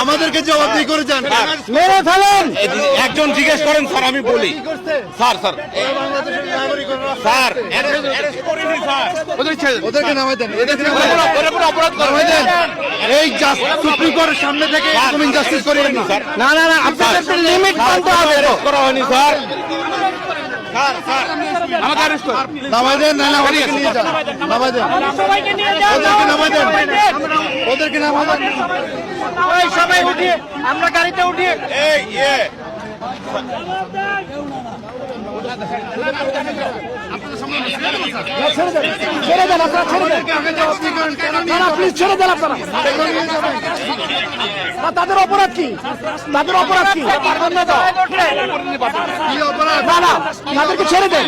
আমাদেরকে জবাবদিহি করে যান। মেরে ফেলেন। একজন জিজ্ঞেস করেন স্যার আমি বলি। Sir sir. স্যার ওদেরকে নামাই দেন। অপরাধ করে। নামাই দেন। এই সুপ্রিম কোর্টের সামনে থেকে না। স্যার। না না না আপনাদের লিমিট করা হয়নি স্যার। আমাকে অ্যারেস্ট করুন নামাই দেন না না ওদেরকে নিয়ে যান। নামাই দেন। ওদেরকে নামাই দেন। ওদেরকে নামাই দেন। সবাই উঠিয়ে। আমরা গাড়িতে উঠিয়ে। এই ইয়ে। ছেড়ে দেন আপনারা ছেড়ে দেন প্লিজ ছেড়ে দেন আপনারা তাদের অপরাধ কি তাদের অপরাধ কি না না তাদেরকে ছেড়ে দেন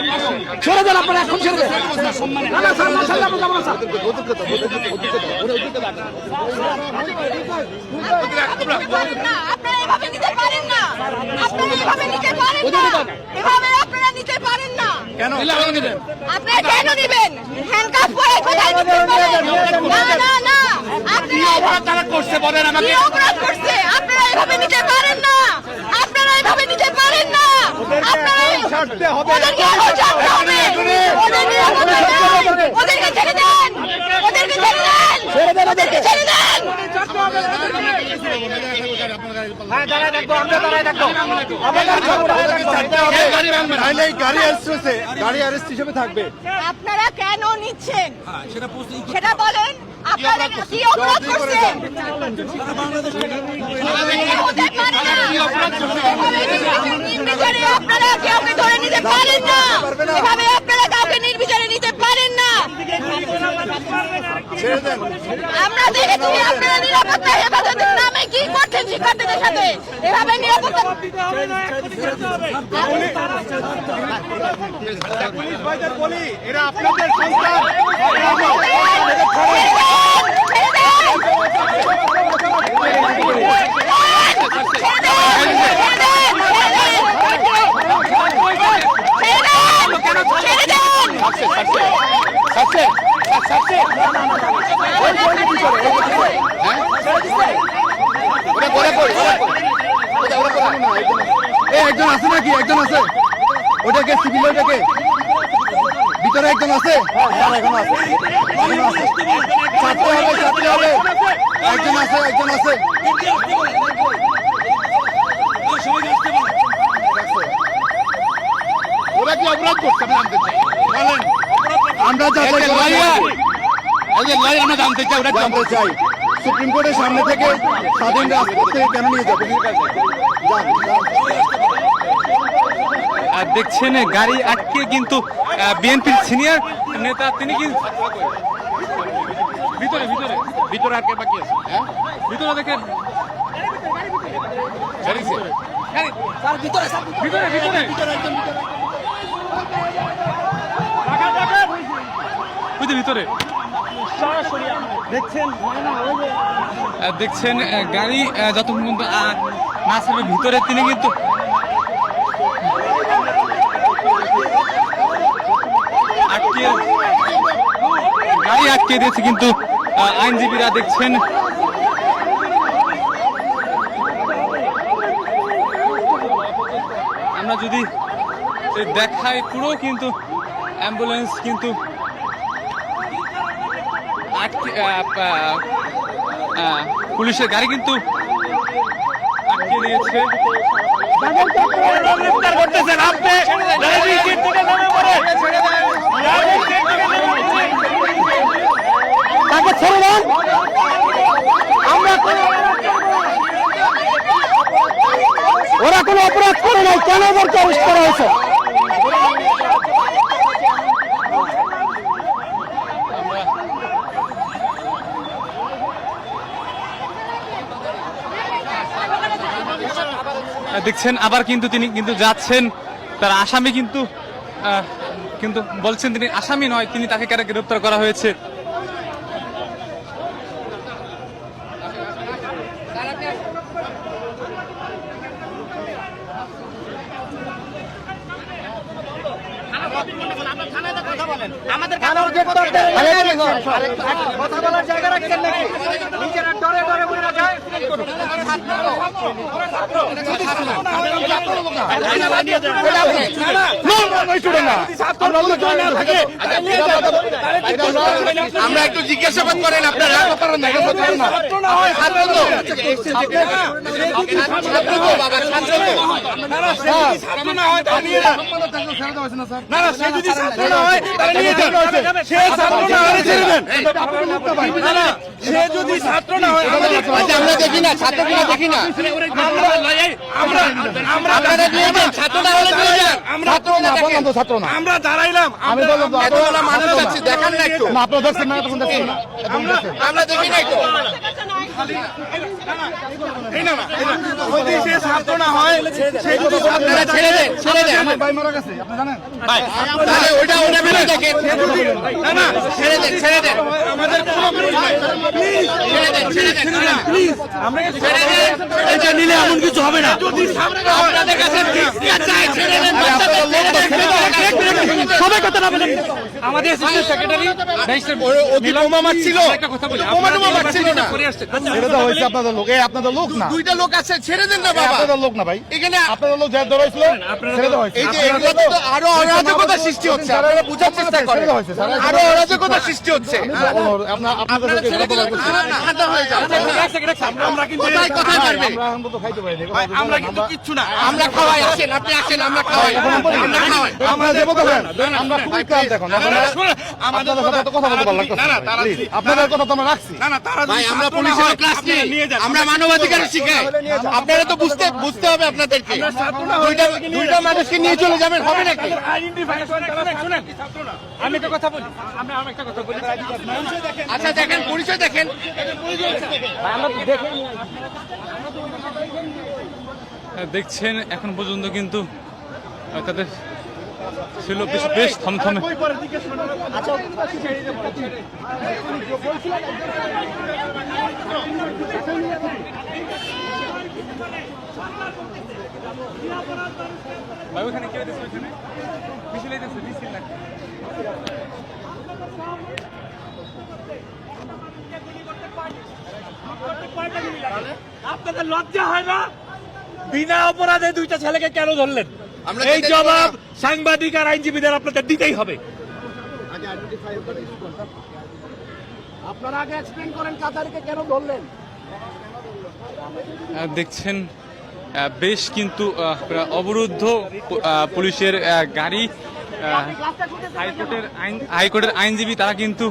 ছেড়ে দেন আপনারা এখন ছেড়ে দেন না না স্যার না স্যার আপনারা আপনারা এভাবে নিতে পারেন না। এভাবে আপনারা নিতে পারেন না। কেন? আপনারা কেন নেবেন? হ্যান্ডকাফ পরে কোথায় নিতে পারেন? না না না। আপনারা অপরাধ তারা করছে বলেন আমাকে? অপরাধ করছে? আপনারা এভাবে নিতে পারেন না। আপনারা এভাবে নিতে পারেন না। আপনারা ওদেরকে ছাড়তে হবে। ওদের অ্যারেস্ট হিসেবে থাকবে। আপনারা কেন নিচ্ছেন? সেটা বলেন আপনারা কি অপরাধ করছেন? আপনারা ধরে নিতে পারেন না এভাবে আপনারা কাউকে নির্বিচারে নিতে পারেন না ছেড়ে দেন আমরা দেখেছি আপনারা নিরাপত্তা হেফাজতের নামে কি করছেন শিক্ষার্থীদের সাথে এভাবে নিরাপত্তা ওরা একজন আছে? ওটাকে সিভিল ওটাকে ভিতরে একজন আছে? এখন আছে। এখনও হবে ছাড়তে হবে। একজন আছে একজন আছে। ওরা কি অপরাধ করছে? আমি জানতে চাই। বলেন। আমরা যাচাই এই যে করে লয়ার দেখছি। এই যে লয়ার আমরা জানতে চাই ওরা জানতে চাই। সুপ্রিম কোর্টের সামনে থেকে স্বাধীন রাজপথ থেকে কেন নিয়ে যাবে। দেখছেন গাড়ি আটকে কিন্তু বিএনপির সিনিয়র নেতা তিনি কিন্তু ভিতরে ভিতরে ভিতরে আর কে বাকি আছে। হ্যাঁ? ভিতরে দেখেন। ছেড়েছে গাড়ি, ভিতরে ভিতরে। ভিতরে। দেখছেন? গাড়ি যতক্ষণ পর্যন্ত না ভিতরে তিনি কিন্তু আটকে গাড়ি আটকে দিয়েছে কিন্তু আইনজীবীরা দেখছেন। আমরা যদি এ দেখাই পুরো কিন্তু অ্যাম্বুলেন্স কিন্তু আটকে পুলিশের গাড়ি কিন্তু আটকে দিয়েছে। করতেছেন আপনি ড্রাইভিং সিট থেকে নেমে পড়ে তাকে ছেড়ে দেন আমরা কোনো- ওরা কোনো অপরাধ করে নাই, কেন ওদেরকে অ্যারেস্ট করা হয়েছে দেখছেন, আবার কিন্তু তিনি কিন্তু যাচ্ছেন। তার আসামি কিন্তু কিন্তু বলছেন তিনি আসামি নয়, তিনি তাকে কেন গ্রেপ্তার করা হয়েছে? কথা বলার জায়গা রাখছেন নাকি? নিজেরা ডরে ডরে মনে যায় আমরা একটু জিজ্ঞাসাবাদ করেন আপনারা ছাত্র না হয় সে যদি ছাত্র না হয় আমরা দেখি না ছাত্র কিনা দেখি না। আমরা আমরা আপনারা নিয়ে যান ছাত্র না হলে আমরা ছাত্র না। বললাম তো ছাত্র না। আমরা দাঁড়াইলাম আমি বললাম তো এতগুলো মানুষ যাচ্ছে দেখান না একটু। না আপনারা দেখছেন না তখন দেখছেন না। আমরা দেখি না হয় এটা নিলে এমন কিছু হবে না হয় আপনাদের কাছে সবাই কথা বলেন আমাদের সেক্রেটারি মারছিল একটা কথা বলি টোমা না এটা তো হয়েছে আপনাদের লোক। এই আপনাদের লোক না। দুইটা লোক আছে ছেড়ে দেন না বাবা। আপনাদের লোক না ভাই। এখানে আপনাদের লোক যার ধরেছিল ছেড়ে দেওয়া হয়েছে। এই যে এগুলোতে তো আরও অরাজকতা সৃষ্টি হচ্ছে আপনারা বোঝার চেষ্টা করেন ছেড়ে দেওয়া হয়েছে স্যার আরও অরাজকতা সৃষ্টি হচ্ছে। আপনার আপনাদের আপনারা ছেড়ে দিলে ঠান্ডা হয়ে যাবে। আমরা কিন্তু কোথায় কোথায় পারবে আমরা তো খাইতে পারি আমরা কিন্তু কিচ্ছু না। আমরা খাওয়াই আসেন আপনি আসেন আমরা খাওয়াই। আমরা খাওয়াই। আমরা দেবো তো আমরা খুবই ক্লান্ত এখন। আপনারা শোনো, আমাদের আপনাদের সাথে কথা বলতে ভালো আপনাদের কথা তো আমরা রাখছি। না না তারা আমরা পুলিশের ক্লাস নেই। আমরা মানবাধিকার শিখাই। আপনারা তো বুঝতে বুঝতে হবে আপনাদেরকে। দুইটা দুইটা মানুষকে নিয়ে চলে যাবেন হবে নাকি? আমি একটা কথা বলি। আমি আমি একটা কথা বলি। আচ্ছা দেখেন পরিচয় দেখেন। দেখছেন এখন পর্যন্ত কিন্তু তাদের ছিল বেশ বেশ থমথমে। ওখানে মিছিল মিছিল না আপনাদের লজ্জা হয় না? বিনা অপরাধে দুইটা ছেলেকে কেন ধরলেন? এই জবাব সাংবাদিক আর আইনজীবীদের আপনাদের দিতেই হবে। আপনারা আগে এক্সপ্লেইন করেন কাতারিকে কেন ধরলেন। দেখছেন বেশ কিন্তু অবরুদ্ধ পুলিশের গাড়ি হাইকোর্টের আইন হাইকোর্টের আইনজীবী তারা কিন্তু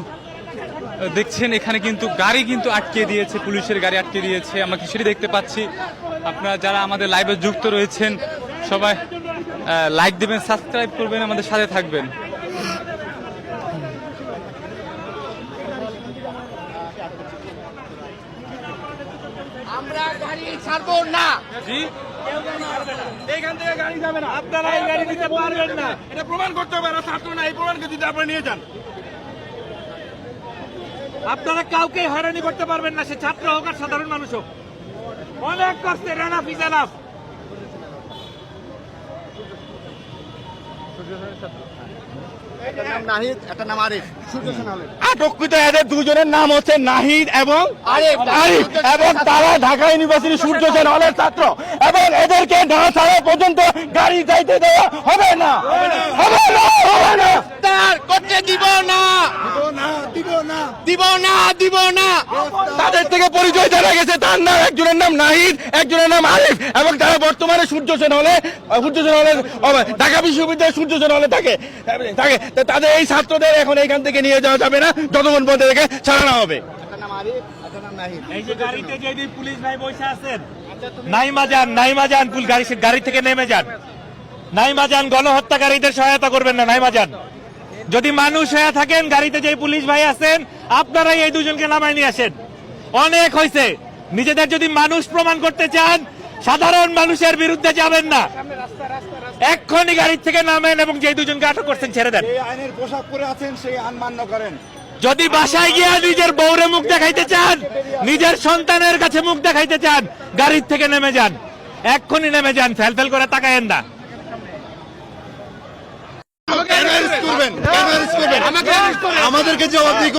দেখছেন এখানে কিন্তু গাড়ি কিন্তু আটকে দিয়েছে পুলিশের গাড়ি আটকে দিয়েছে আমরা সেটি দেখতে পাচ্ছি? আপনারা যারা আমাদের লাইভে যুক্ত রয়েছেন সবাই লাইক দেবেন সাবস্ক্রাইব করবেন আমাদের সাথে থাকবেন। আমরা গাড়ি ছাড়বো না। জি? এইখান থেকে গাড়ি যাবে না। আপনারা এই গাড়ি দিতে পারবেন না। এটা প্রমাণ করতে হবে না ছাত্র না এই প্রমাণকে যদি আপনারা নিয়ে যান। আপনারা কাউকে হয়রানি করতে পারবেন না সে ছাত্র হোক আর সাধারণ মানুষ হোক। অনেক কষ্টে রানা ফিজ আটককৃত এদের দুজনের নাম হচ্ছে নাহিদ এবং আরিফ। আরিফ এবং তারা ঢাকা ইউনিভার্সিটি সূর্য সেন হলের ছাত্র। এবং এদেরকে না ছাড়া পর্যন্ত গাড়ি যাইতে দেওয়া হবে না। হবে না। হবে না তার করতে দিব না। দিব না দিব না। তাদের থেকে পরিচয় জানা গেছে তার নাম একজনের নাম নাহিদ একজনের নাম আরিফ এবং তারা বর্তমানে সূর্য সেন হলে সূর্য সেন হলে ঢাকা বিশ্ববিদ্যালয় সূর্য সেন হলে থাকে। থাকে। তাদের এই ছাত্রদের এখন এইখান থেকে নিয়ে যাওয়া যাবে না যতক্ষণ পর্যন্ত এদেরকে ছাড়ানো হবে। এই যে গাড়িতে যেদিন পুলিশ ভাই বসে আছেন নাইমা যান নাইমা যান পুল গাড়ি গাড়ি থেকে নেমে যান। নাইমা যান, গণহত্যাকারীদের সহায়তা করবেন না, নাইমা যান। যদি মানুষ হয়ে থাকেন, গাড়িতে যে পুলিশ ভাই আছেন, আপনারাই এই দুজনকে নামাই নিয়ে আসেন। অনেক হয়েছে নিজেদের যদি মানুষ প্রমাণ করতে চান, সাধারণ মানুষের বিরুদ্ধে যাবেন না। এক্ষুনি গাড়ি থেকে নামেন এবং যে দুজনকে আটক করছেন, ছেড়ে দেন। আইনের পোশাক পরে আছেন, সেই আইন মান্য করেন। যদি বাসায় গিয়া নিজের বউরে মুখ দেখাইতে চান নিজের সন্তানের কাছে মুখ দেখাইতে চান গাড়ির থেকে নেমে যান এক্ষুনি নেমে যান ফেল ফেল করে তাকায়েন না। আমাদেরকে জবাবদিহি